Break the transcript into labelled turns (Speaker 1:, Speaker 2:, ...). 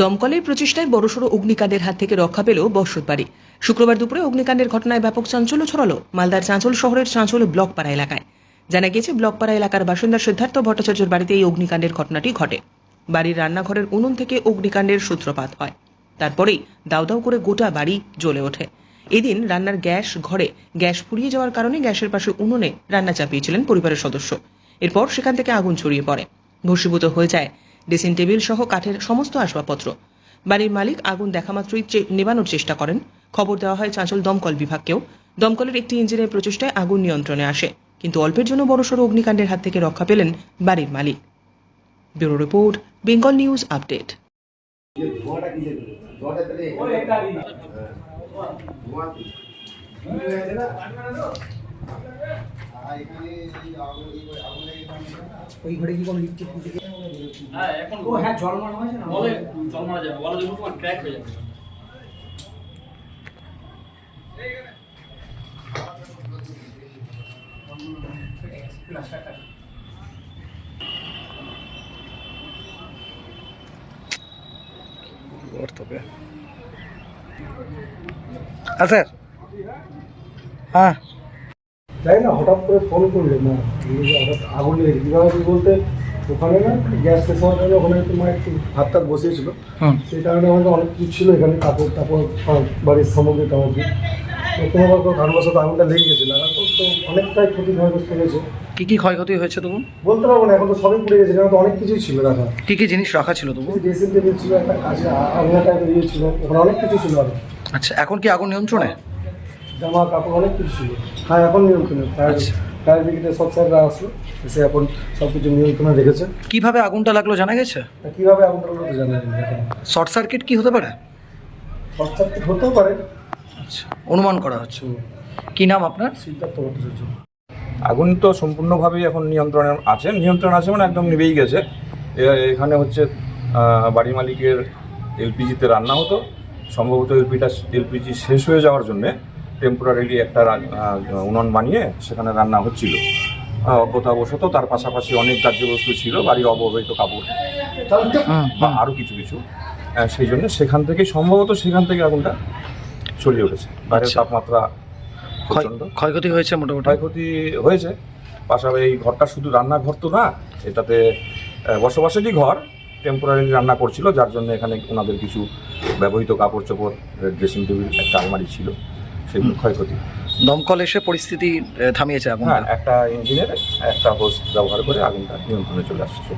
Speaker 1: দমকলের প্রচেষ্টায় বড়সড় অগ্নিকাণ্ডের হাত থেকে রক্ষা পেল বর্ষত বাড়ি শুক্রবার দুপুরে অগ্নিকাণ্ডের ঘটনায় ব্যাপক চাঞ্চল্য ছড়ালো মালদার চাঁচল শহরের চাঁচল ব্লকপাড়া এলাকায়। জানা গিয়েছে ব্লকপাড়া এলাকার বাসিন্দা সিদ্ধার্থ ভট্টাচার্যের বাড়িতে এই অগ্নিকাণ্ডের ঘটনাটি ঘটে। বাড়ির রান্নাঘরের উনুন থেকে অগ্নিকাণ্ডের সূত্রপাত হয়। তারপরেই দাউ দাউ করে গোটা বাড়ি জ্বলে ওঠে। এদিন রান্নার গ্যাস ঘরে গ্যাস ফুরিয়ে যাওয়ার কারণে গ্যাসের পাশে উনুনে রান্না চাপিয়েছিলেন পরিবারের সদস্য। এরপর সেখান থেকে আগুন ছড়িয়ে পড়ে। ভস্মীভূত হয়ে যায় ড্রেসিং টেবিল সহ কাঠের সমস্ত আসবাবপত্র বাড়ির মালিক আগুন দেখামাত্রই নেভানোর চেষ্টা করেন খবর দেওয়া হয় চাঁচল দমকল বিভাগকেও দমকলের একটি ইঞ্জিনের প্রচেষ্টায় আগুন নিয়ন্ত্রণে আসে কিন্তু অল্পের জন্য বড়সড় অগ্নিকাণ্ডের হাত থেকে রক্ষা পেলেন বাড়ির মালিক bureau report Bengal news update
Speaker 2: ওই ঘরে কি কোনো লিফটের কিছু কি-
Speaker 3: হ্যাঁ এখন
Speaker 2: ও হ্যাঁ জল মারা হয়েছে না?
Speaker 3: বলে জল মারা যাবে বলা যাবে তোমার ক্র্যাক হয়ে যাবে।
Speaker 2: হ্যাঁ স্যার হ্যাঁ।
Speaker 4: তাই না? হঠাৎ করে ফোন করলে না হঠাৎ আগুন লেগেছে কীভাবে কি বলতে ওখানে না গ্যাস শেষ হওয়ার কারণে ওখানে তোমার একটু হাত টাত বসিয়েছিল। সেই কারণে আমাদের অনেক কিছু ছিল এখানে কাপড় টাপড় বাড়ির সামগ্রী টামগ্রী। তো কোনো রকম কারণবশত আগুনটা লেগে গেছে লাগা তো তো অনেকটাই ক্ষতি ক্ষয়গ্রস্ত হয়েছে।
Speaker 2: কি কি ক্ষয়ক্ষতি হয়েছে তবু?
Speaker 4: বলতে পারব না এখন তো সবই পুড়ে গেছে কারণ তো অনেক কিছুই ছিল রাখা।
Speaker 2: কি কি জিনিস রাখা ছিল তবু?
Speaker 4: ড্রেসিং টেবিল ছিল একটা কাছে আগুনা টাইপের ইয়ে ছিল ওখানে অনেক কিছু ছিল আর
Speaker 2: আচ্ছা এখন কি আগুন নিয়ন্ত্রণে?
Speaker 4: জামা কাপড় অনেক কিছু ছিল। হ্যাঁ এখন নিয়ন্ত্রণে। ফায়ার
Speaker 2: আচ্ছা।
Speaker 4: ফায়ার ব্রিগেডের সব স্যাররা আসলো এসে এখন সব কিছু নিয়ন্ত্রণে রেখেছে।
Speaker 2: কীভাবে আগুনটা লাগল জানা গেছে?
Speaker 4: তা কীভাবে আগুনটা লাগল তো জানা যায়নি এখন।
Speaker 2: শর্ট সার্কিট কি হতে পারে?
Speaker 4: শর্ট সার্কিট হতেও পারে।
Speaker 2: আচ্ছা অনুমান করা হচ্ছে। কি নাম আপনার?
Speaker 4: সিদ্ধার্থ ভট্টাচার্য।
Speaker 5: আগুন তো সম্পূর্ণভাবেই এখন নিয়ন্ত্রণে আছে। নিয়ন্ত্রণ আছে মানে একদম নিভেই গেছে। এখানে হচ্ছে বাড়ি মালিকের এলপিজিতে রান্না হতো। সম্ভবত এলপিটা এলপিজি শেষ হয়ে যাওয়ার জন্যে টেম্পোরারিলি একটা উনুন বানিয়ে সেখানে রান্না হচ্ছিল। অজ্ঞতাবশত তার পাশাপাশি অনেক কার্যবস্তু ছিল বাড়ির অবহেলিত কাপড় বা আরও কিছু কিছু। সেই জন্য সেখান থেকে সম্ভবত সেখান থেকে আগুনটা ছড়িয়ে উঠেছে। বাইরের
Speaker 2: আচ্ছা।
Speaker 5: তাপমাত্রা
Speaker 2: ক্ষয়- ক্ষয়ক্ষতি হয়েছে মোটামুটি?
Speaker 5: ক্ষয়ক্ষতি হয়েছে। পাশাপাশি এই ঘরটা শুধু রান্নাঘর তো না এটাতে বসবাসেরই ঘর টেম্পোরারি রান্না করছিল যার জন্য এখানে ওনাদের কিছু ব্যবহৃত কাপড় চোপড় ড্রেসিং টেবিল একটা আলমারি ছিল। সেগুলো ক্ষয়ক্ষতি।
Speaker 2: দমকল এসে পরিস্থিতি থামিয়েছে আগুনটা
Speaker 5: হ্যাঁ একটা ইঞ্জিনের একটা হোস ব্যবহার করে আগুনটা নিয়ন্ত্রণে চলে আসছে।